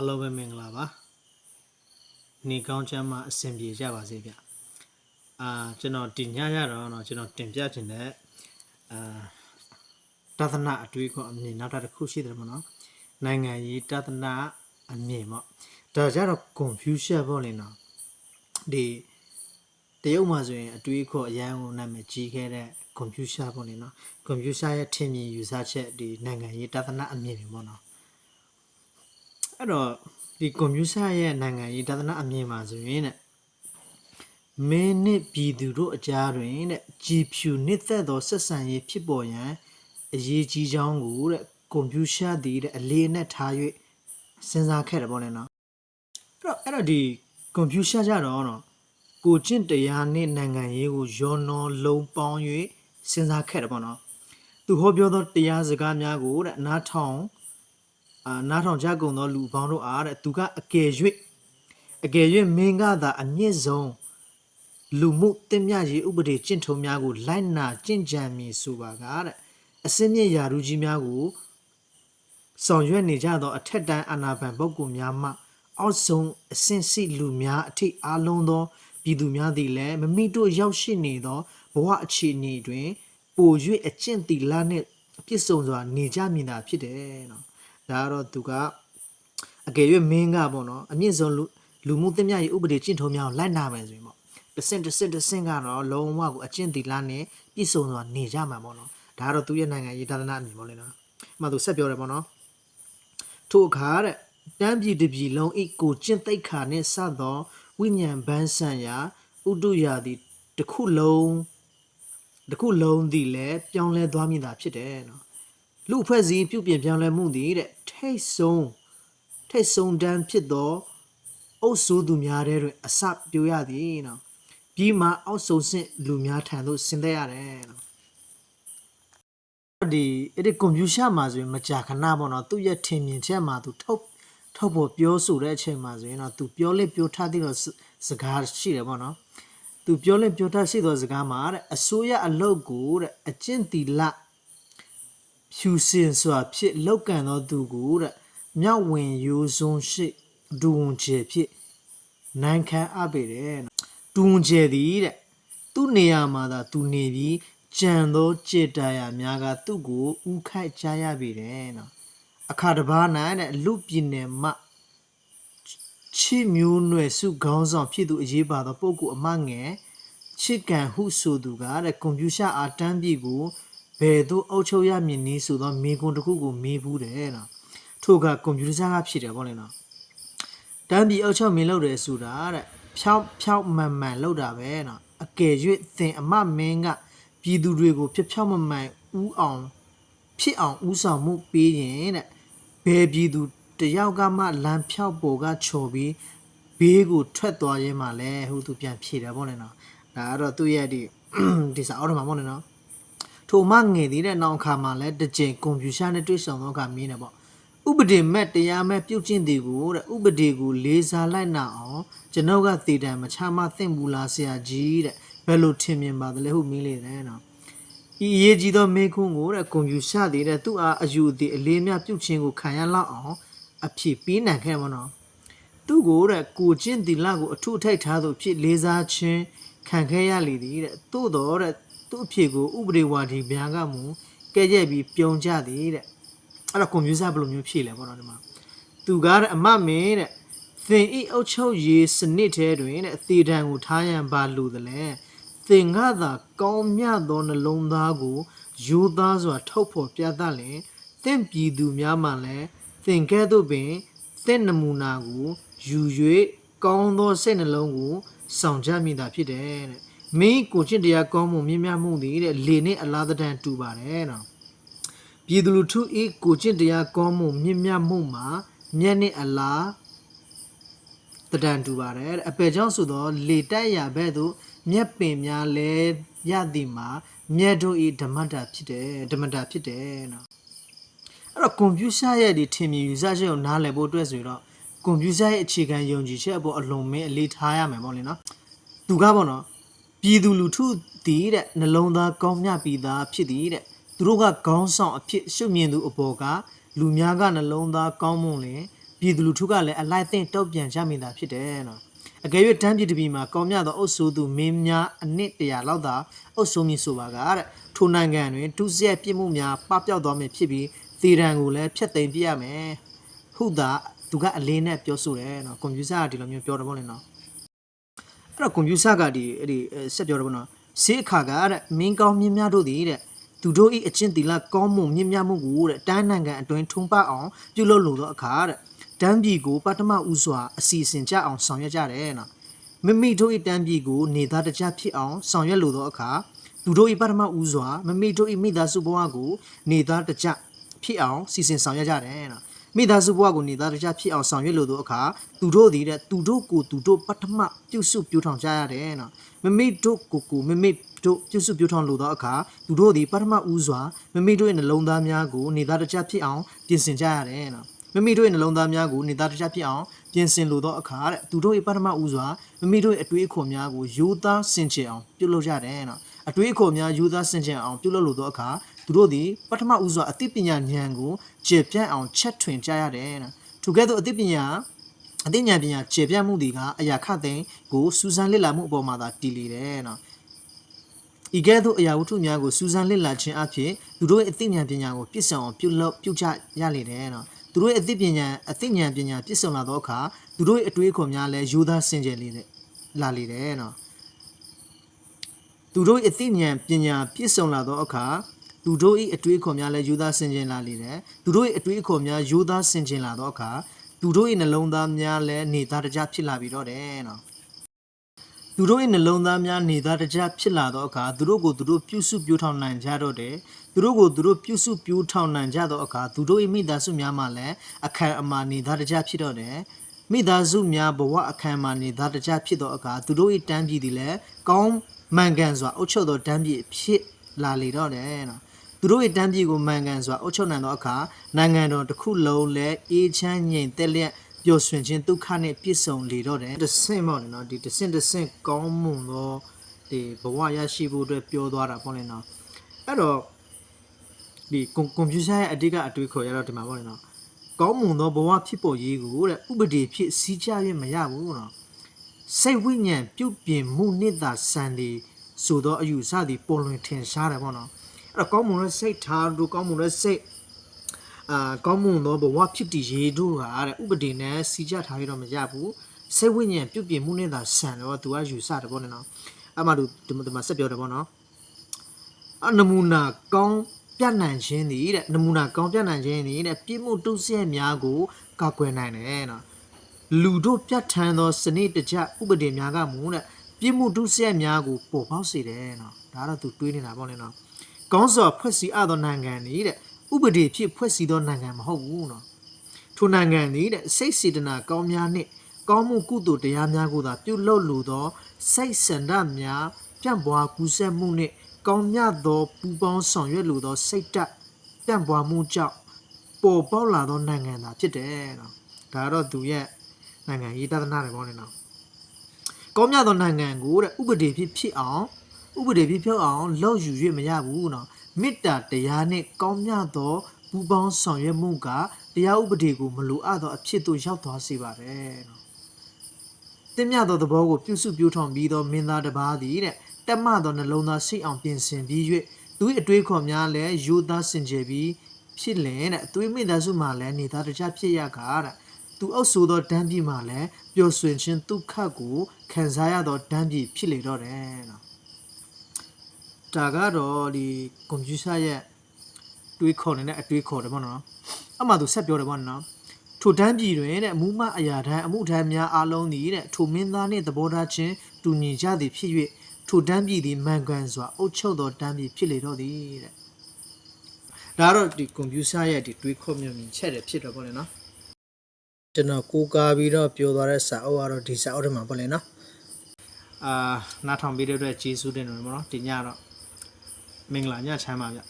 အားလုံးပဲမင်္ဂလာပါနေကောင်းချမ်းမှအဆင်ပြေကြပါစေဗျအာကျွန်တော်တင်ညရတော့တော့ကျွန်တော်တင်ပြခြင်းတဲ့အာတသနာအတွေးခေါ်အမြင်နောက်တစ်ခုရှိတယ်မနော်နိုင်ငံရေးတသနာအမြင်ပေါ့ဒါကြတော့ confusion ပေါ့လေနော်ဒီတရုတ်မှာဆိုရင်အတွေးခေါ်အရန်ကိုနာမည်ကြီးခဲ့တဲ့ confusion ပေါ့လေနော် confusion ရဲ့ထင်မြင်ယူဆချက်ဒီနိုင်ငံရေးတသနာအမြင်တွေပေါ့နော် အဲ့တော့ဒီကွန်ပျူတာရဲ့နိုင်ငံရေးဒါသနာအမြင်မှာဆိုရင်တဲ့မင်းနစ်ပြည်သူတို့အကြားတွင်တဲ့ကြည်ဖြူနစ်သက်သောဆက်ဆံရေးဖြစ်ပေါ်ရန်အရေးကြီးကြောင်းကိုတဲ့ကွန်ပျူတာသည်တဲ့အလေးနဲ့ထား၍စဉ်းစားခဲ့တယ်ပေါ့လေနော်အဲ့တော့အဲ့တော့ဒီကွန်ပျူတာကြတော့နော်ကိုကျင့်တရားနဲ့နိုင်ငံရေးကိုရောနော်လုံးပေါင်း၍စဉ်းစားခဲ့တယ်ပေါ့နော်သူဟောပြောသောတရားစကားများကိုတဲ့အနားထောင် အာနားထောင်ကြကုန်သောလူပေါင်းတို့အားတဲ့သူကအကယ်၍အကယ်၍မင်းကသာအမြင့်ဆုံးလူမှုတင်မြရေးဥပဒေကျင့်ထုံးများကိုလိုက်နာကျင့်ကြံမည်ဆိုပါကတဲ့အစင်းမြင့်ယာရုကြီးများကိုဆောင်ရွက်နေကြသောအထက်တန်းအာဏာပိုင်ပုဂ္ဂိုလ်များမှအောက်ဆုံးအဆင့်ရှိလူများအထိအားလုံးသောပြည်သူများသည်လည်းမမိတို့ရောက်ရှိနေသောဘဝအခြေအနေတွင် ပို၍အကျင့်တီလာနှင့်ပြည့်စုံစွာနေကြမည်သာဖြစ်တယ်နော် ဒါကတော့သူကအကယ်၍မင်းကပေါ့နော်အမြင့်ဆုံးလူလူမှုသင်မြရေးဥပဒေကျင့်ထုံးများကိုလိုက်နာမယ်ဆိုရင်ပေါ့တစ်စင့်တစ်စင့်တစ်စင့်ကတော့လုံးဝကိုအကျင့်တီလာနဲ့ပြည့်စုံစွာနေကြမှာပေါ့နော်ဒါကတော့သူရဲ့နိုင်ငံရေးဒါသနာအမြင်ပေါ့လေနော်အမှသူဆက်ပြောတယ်ပေါ့နော်ထို့အခါတဲ့တမ်းပြည်တစ်ပြည်လုံးဤကိုကျင့်သိက္ခာနှင့်စသောဝိညာဉ်ဘန်းဆံရာဥတုရာသည်တစ်ခုလုံးတစ်ခုလုံးသည်လည်းပြောင်းလဲသွားမည်သာဖြစ်တယ်နော် လူအဖွဲ့အစည်းပြုပြင်ပြောင်းလဲမှုသည်တဲ့ထိတ်ဆုံးထိတ်ဆုံးတန်းဖြစ်သောအုပ်စုသူများတဲ့တွင်အစပြိုရသည်နော်ပြီးမှအောက်ဆုံးဆင့်လူများထံသို့ဆင်းသက်ရတယ်နော်ဒီအဲ့ဒီကွန်ပျူတာမှာဆိုရင်မကြာခဏပေါ့နော်သူ့ရဲ့ထင်မြင်ချက်မှာသူထုတ်ထုတ်ဖို့ပြောဆိုတဲ့အချိန်မှာဆိုရင်တော့သူပြောလက်ပြောထားသေးတော့စစကားရှိတယ်ပေါ့နော်သူပြောလက်ပြောထားရှိသောစကားမှာတဲ့အစိုးရအလုပ်ကိုတဲ့အကျင့်တီလ ဖြူစင်စွာဖြစ်လောက်ကန်သောသူကိုတဲ့မြောက်ဝင်ရိုးစွန်းရှိဒူဝင်ကျဲဖြစ်နိုင်ခံအပ်ပေတယ်နော်ဒူဝင်ကျဲသည်တဲ့သူ့နေရာမှာသာသူနေပြီးကြံသောကြေတရာများကသူ့ကိုဥခိုက်ကြရပေတယ်နော်အခါတစ်ပါး၌တဲ့လူပြည်နယ်မှချစ်မျိုးနွယ်စုခေါင်းဆောင်ဖြစ်သူအရေးပါသောပုဂ္ဂိုလ်အမငယ်ချစ်ကန်ဟုဆိုသူကတဲ့ကွန်ပျူတာအားတန်းပြည်ကို ဘယ်သို့အုပ်ချုပ်ရမည်နည်းဆိုသောမိကွန်းတစ်ခုကိုမေးဘူးတယ်နော်ထို့ကကွန်ပျူတာကဖြစ်တယ်ဗောလေနော်တန်းပြည်အုပ်ချုပ်မင်းလုပ်တယ်ဆိုတာတဲ့ဖြောက်ဖြောက်မှန်မှန်လုပ်တာပဲနော်အကယ်၍သင်အမမင်းကပြည်သူတွေကိုဖြောက်ဖြောက်မှန်မှန်ဥအောင်ဖြစ်အောင်ဥဆောင်မှုပေးရင်တဲ့ဘယ်ပြည်သူတယောက်ကမှလမ်းဖြောက်ပေါ်ကချော်ပြီးဘေးကိုထွက်သွားရင်းမှလဲဟိုသူပြန်ဖြေတယ်ဗောလေနော်ဒါကတော့သူ့ရဲ့ဒီဒီစာအုပ်ထဲမှာဗောလေနော် ထိုမငယ်သေးတဲ့နောက်အခါမှာလည်းတစ်ကြိမ်ကွန်ပျူတာနဲ့တွေ့ဆုံသောအခါမြင်တယ်ပေါ့ဥပဒေမဲ့တရားမဲ့ပြုတ်ကျင့်သည်ကိုတဲ့ဥပဒေကိုလေးစားလိုက်နာအောင်ကျွန်ုပ်ကသေတံမချမသင့်ဘူးလားဆရာကြီးတဲ့ဘယ်လိုထင်မြင်ပါသလဲဟုမေးလေတယ်နော်ဤအရေးကြီးသောမေခွန်းကိုတဲ့ကွန်ပျူတာသေးတဲ့သူ့အားအယူအသေးအလေးမြပြုတ်ခြင်းကိုခံရလောက်အောင်အဖြစ်ပေးနိုင်ခဲ့မှာနော်သူ့ကိုတဲ့ကိုကျင့်တီလကိုအထုအထိုက်ထားသူဖြစ်လေးစားခြင်းခံခဲ့ရလေသည်တဲ့သို့တော်တဲ့ သူ့အဖြစ်ကိုဥပဒေဝါဒီများကမူကဲ့ရဲ့ပြီးပြုံကြသည်တဲ့အဲ့တော့ကွန်ပျူတာဘယ်လိုမျိုးဖြည့်လဲပေါ့နော်ဒီမှာသူကတဲ့အမမင်းတဲ့သင်ဤအုတ်ချုပ်ရေးစနစ်ထဲတွင်တဲ့အသေးတံကိုထားရန်ပါလို့တလဲသင်ကသာကောင်းမြတ်သောနှလုံးသားကိုယူသားစွာ ထုတ်ဖော်ပြသလင်သင်ပြည်သူများမှလည်းသင်ကဲ့သို့ပင်သင့်နမူနာကိုယူ၍ကောင်းသောစိတ်နှလုံးကိုဆောင်ကြမိတာဖြစ်တယ်တဲ့ မင်းကိုချင်းတရားကောင်းမှုမြင့်မြတ်မှုသည်တဲ့လေနဲ့အလားတန်တူပါတယ်နော်ပြည်သူလူထုဤကိုချင်းတရားကောင်းမှုမြင့်မြတ်မှုမှာမျက်နှင့်အလားတဒန်တူပါတယ်တဲ့အပေကြောင့်ဆိုသောလေတက်ရဘဲ့သို့မျက်ပင်များလဲရသည်မှာမျက်တို့ဤဓမ္မတာဖြစ်တယ်ဓမ္မတာဖြစ်တယ်နော်အဲ့တော့ကွန်ပျူတာရဲ့ဒီထင်မြင်ယူဆချက်ကိုနားလည်ဖို့အတွက်ဆိုတော့ကွန်ပျူတာရဲ့အခြေခံယုံကြည်ချက်အပေါ်အလုံးမင်းအလေးထားရမယ်ပေါ့လေနော်သူကပေါ့နော် ပြည်သူလူထုတည်တဲ့နှလုံးသားကောင်းမြတ်ပြီးသားဖြစ်သည်တဲ့သူတို့ကခေါင်းဆောင်အဖြစ်ရှုမြင်သူအပေါ်ကလူများကနှလုံးသားကောင်းမွန်လင်ပြည်သူလူထုကလည်းအလိုက်အသင့်တုံ့ပြန်ကြမိတာဖြစ်တယ်နော်အကယ်၍တန်းပြည်တစ်ပြည်မှာကောင်းမြတ်သောအုပ်စိုးသူမင်းများအနှစ်တရာလောက်သာအုပ်စိုးမည်ဆိုပါကတဲ့ထိုနိုင်ငံတွင်ဒုစရိုက်ပြစ်မှုများပပျောက်သွားမည်ဖြစ်ပြီးသေဒဏ်ကိုလည်းဖျက်သိမ်းပြရမယ်ဟုသာသူကအလေးနဲ့ပြောဆိုတယ်နော်ကွန်ပျူတာကဒီလိုမျိုးပြောတယ်ပေါ့လေနော် အဲ့တော့ကွန်ပျူတာကဒီအဲ့ဒီအဲဆက်ပြောတော့ဗောနော်စေအခါကတဲ့မင်းကောင်းမြင့်များတို့သည်တဲ့သူတို့ဤအချင်းတီလာကောင်းမှုမြင့်မြတ်မှုကိုတဲ့တန်းနိုင်ငံအတွင်းထုံးပအောင်ပြုလုပ်လို့သောအခါတဲ့တန်းပြည်ကိုပထမဦးစွာအစီအစဉ်ကြအောင်ဆောင်ရွက်ကြတယ်နော်မိမိတို့ဤတန်းပြည်ကိုနေသားတကြဖြစ်အောင်ဆောင်ရွက်လို့သောအခါသူတို့ဤပထမဦးစွာမိမိတို့ဤမိသားစုဘဝကိုနေသားတကြဖြစ်အောင်စီစဉ်ဆောင်ရွက်ကြတယ်နော် မိသားစုဘဝကိုနေသားတကြဖြစ်အောင်ဆောင်ရွက်လို့သောအခါသူတို့သည်တဲ့သူတို့ကိုသူတို့ပထမပြုစုပြောထောင်ကြရတယ်နော်မမိတို့ကိုကိုမမိတို့ပြုစုပြောထောင်လို့သောအခါသူတို့သည်ပထမဦးစွာမမိတို့ရဲ့နှလုံးသားများကိုနေသားတကြဖြစ်အောင်ပြင်ဆင်ကြရတယ်နော်မမိတို့ရဲ့နှလုံးသားများကိုနေသားတကြဖြစ်အောင်ပြင်ဆင်လို့သောအခါတဲ့သူတို့ရဲ့ပထမဦးစွာမမိတို့ရဲ့အတွေးအခေါ်များကိုယူသားဆင်ခြင်အောင်ပြုလုပ်ကြတယ်နော်အတွေးအခေါ်များယူသားဆင်ခြင်အောင်ပြုလုပ်လို့သောအခါ သူတို့သည်ပထမဦးစွာအသိပညာဉာဏ်ကိုကျေပြန့်အောင်ချက်ထွင်ကြရတယ်နော်ထိုကဲ့သို့အသိပညာအသိဉာဏ်ပညာကျေပြန့်မှုဒီကအရာခသိန်းကိုစူးစမ်းလစ်လာမှုအပေါ်မှာသာတည်လီတယ်နော်ဤကဲ့သို့အရာဝတ္ထုများကိုစူးစမ်းလစ်လာခြင်းအဖြစ်သူတို့ရဲ့အသိဉာဏ်ပညာကိုပြည့်စုံအောင်ပြုလုပ်ပြုကြရလေတယ်နော်သူတို့ရဲ့အသိပညာအသိဉာဏ်ပညာပြည့်စုံလာသောအခါသူတို့ရဲ့အတွေးအခေါ်များလည်းယူသားစင်ကြယ်လေတဲ့လာလေတယ်နော်သူတို့၏အသိဉာဏ်ပညာပြည့်စုံလာသောအခါ သူတို့၏အတွေးအခေါ်များလည်းယူသားဆင်ခြင်လာလေတယ်သူတို့၏အတွေးအခေါ်များယူသားဆင်ခြင်လာသောအခါသူတို့၏နှလုံးသားများလည်းနေသားတကြဖြစ်လာပြီးတော့တယ်နော်သူတို့၏နှလုံးသားများနေသားတကြဖြစ်လာသောအခါသူတို့ကိုသူတို့ပြုစုပြောင်းထောင်နိုင်ကြတော့တယ်သူတို့ကိုသူတို့ပြုစုပြောင်းထောင်နိုင်ကြသောအခါသူတို့၏မိသားစုများမှလည်းအခမ်းအမာနေသားတကြဖြစ်တော့တယ်မိသားစုများဘဝအခမ်းမှာနေသားတကြဖြစ်သောအခါသူတို့၏တန်းပြည်သည်လည်းကောင်းမှန်ကန်စွာအုပ်ချုပ်သောတန်းပြည်ဖြစ်လာလေတော့တယ်နော် သူတို့၏တန်းပြည်ကိုမှန်ကန်စွာအုပ်ချုပ်နိုင်သောအခါနိုင်ငံတော်တစ်ခုလုံးလည်းအေးချမ်းငြိမ်သက်လျက်ပျော်ရွှင်ခြင်းဒုက္ခနှင့်ပြည့်စုံလေတော့တယ်တစ်ဆင့်ပေါ့လေနော်ဒီတစ်ဆင့်တစ်ဆင့်ကောင်းမွန်သောဒီဘဝရရှိဖို့အတွက်ပြောသွားတာပေါ့လေနော်အဲ့တော့ဒီကွန်ကွန်ပျူတာရဲ့အဓိကအတွေးခေါ်ရတော့ဒီမှာပေါ့လေနော်ကောင်းမွန်သောဘဝဖြစ်ပေါ်ရေးကိုတဲ့ဥပဒေဖြစ်စီးကြရမရဘူးနော်စိတ်ဝိညာဉ်ပြုတ်ပြင်မှုနှစ်သာစံဒီဆိုသောအယူဆသည်ပေါ်လွင်ထင်ရှားတယ်ပေါ့နော်အဲ့ တော့ကောင်းမွန်တဲ့စိတ်ထားတို့ကောင်းမွန်တဲ့စိတ်အာကောင်းမွန်သောဘဝဖြစ်တည်ရေးတို့ဟာတဲ့ဥပဒေနဲ့စီးကြထားရတော့မရဘူးစိတ်ဝိညာဉ်ပြုတ်ပြင်မှုနှစ်သာစံတော့သူကယူဆတယ်ပေါ့နော်အဲ့မှသူဒီမှာဒီမှာဆက်ပြောတယ်ပေါ့နော်အနမူနာကောင်းပြတ်နိုင်ခြင်းသည်တဲ့နမူနာကောင်းပြတ်နိုင်ခြင်းသည်တဲ့ပြည့်မှုတုစက်များကိုကာကွယ်နိုင်တယ်နော်လူတို့ပြတ်ထန်းသောစနစ်တကျဥပဒေများကမူတဲ့ပြည့်မှုတုစက်များကိုပေါ်ပေါက်စေတယ်နော်ဒါတော့သူတွေးနေတာပေါ့လေနော် ကောင်းစွာဖွဲ့စည်းအပ်သောနိုင်ငံသည်တဲ့ဥပဒေဖြစ်ဖွဲ့စည်းသောနိုင်ငံမဟုတ်ဘူးနော်ထိုနိုင်ငံသည်တဲ့စိတ်စေတနာကောင်းများနှင့်ကောင်းမှုကုသိုလ်တရားများကိုသာပြုလုပ်လိုသောစိတ်ဆန္ဒများပြန့်ပွားကူးစက်မှုနှင့်ကောင်းမြတ်သောပူပေါင်းဆောင်ရွက်လိုသောစိတ်ဓာတ်ပြန့်ပွားမှုကြောင့်ပေါ်ပေါက်လာသောနိုင်ငံသာဖြစ်တယ်နော်ဒါကတော့သူရဲ့နိုင်ငံရေးတဒနာတွေပေါ့လေနော်ကောင်းမြတ်သောနိုင်ငံကိုတဲ့ဥပဒေဖြစ်ဖြစ်အောင် ဥပဒေဖြစ်ဖြစ်အောင်လောက်ယူ၍မရဘူးနော်မေတ္တာတရားနှင့်ကောင်းမြတ်သောပူပေါင်းဆောင်ရွက်မှုကတရားဥပဒေကိုမလိုအပ်သောအဖြစ်သို့ရောက်သွားစေပါတယ်နော်တင်မြတ်သောသဘောကိုပြုစုပြောထောင်ပြီးသောမင်းသားတစ်ပါးသည်တဲ့တက်မသောနှလုံးသားစိတ်အောင်ပြင်ဆင်ပြီး၍သူ၏အတွေးခေါ်များလည်းယူသားစင်ကြယ်ပြီးဖြစ်လင်တဲ့သူ၏မိသားစုမှလည်းနေသားတခြားဖြစ်ရကားတဲ့သူအုပ်ဆိုသောတန်းပြည်မှလည်းပျော်ရွှင်ခြင်းဒုက္ခကိုခံစားရသောတန်းပြည်ဖြစ်လေတော့တယ်နော် ဒါကတော့ဒီကွန်ပျူတာရဲ့တွေးခေါ်နေတဲ့အတွေးခေါ်တယ်ပေါ့နော်အမှသူဆက်ပြောတယ်ပေါ့နော်ထိုတန်းပြည်တွင်တဲ့အမှုမအရာထမ်းအမှုထမ်းများအားလုံးသည်တဲ့ထိုမင်းသားနှင့်သဘောထားချင်းတူညီကြသည်ဖြစ်၍ထိုတန်းပြည်သည်မှန်ကန်စွာအုပ်ချုပ်သောတန်းပြည်ဖြစ်လေတော့သည်တဲ့ဒါကတော့ဒီကွန်ပျူတာရဲ့ဒီတွေးခေါ်မြင်မြင်ချက်တယ်ဖြစ်တော့ပေါ့လေနော်ကျွန်တော်ကိုးကားပြီးတော့ပြောသွားတဲ့စာအုပ်ကတော့ဒီစာအုပ်ထဲမှာပေါ့လေနော်အာနားထောင်ပြီးတဲ့အတွက်ကျေးဇူးတင်တယ်ပေါ့နော်ဒီညတော့ မင်္ဂလာညချမ်းပါဗျ